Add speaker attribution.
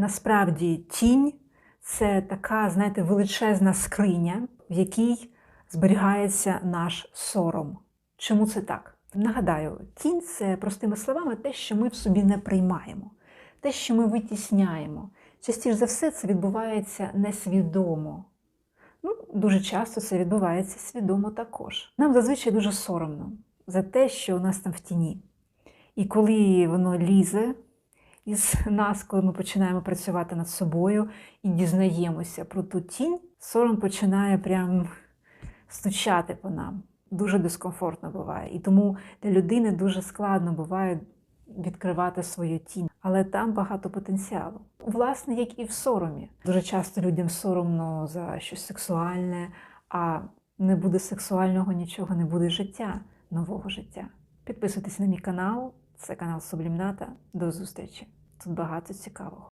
Speaker 1: Насправді тінь це така, знаєте, величезна скриня, в якій зберігається наш сором. Чому це так? Нагадаю, тінь це простими словами те, що ми в собі не приймаємо, те, що ми витісняємо. Частіше за все, це відбувається несвідомо. Ну, дуже часто це відбувається свідомо також. Нам зазвичай дуже соромно за те, що у нас там в тіні. І коли воно лізе із нас, коли ми починаємо працювати над собою і дізнаємося про ту тінь, сором починає прям стучати по нам. Дуже дискомфортно буває. І тому для людини дуже складно буває відкривати свою тінь. Але там багато потенціалу. Власне, як і в соромі. Дуже часто людям соромно за щось сексуальне, а не буде сексуального нічого, не буде життя, нового життя. Підписуйтесь на мій канал, це канал Сублімната. До зустрічі! Тут багато цікавого.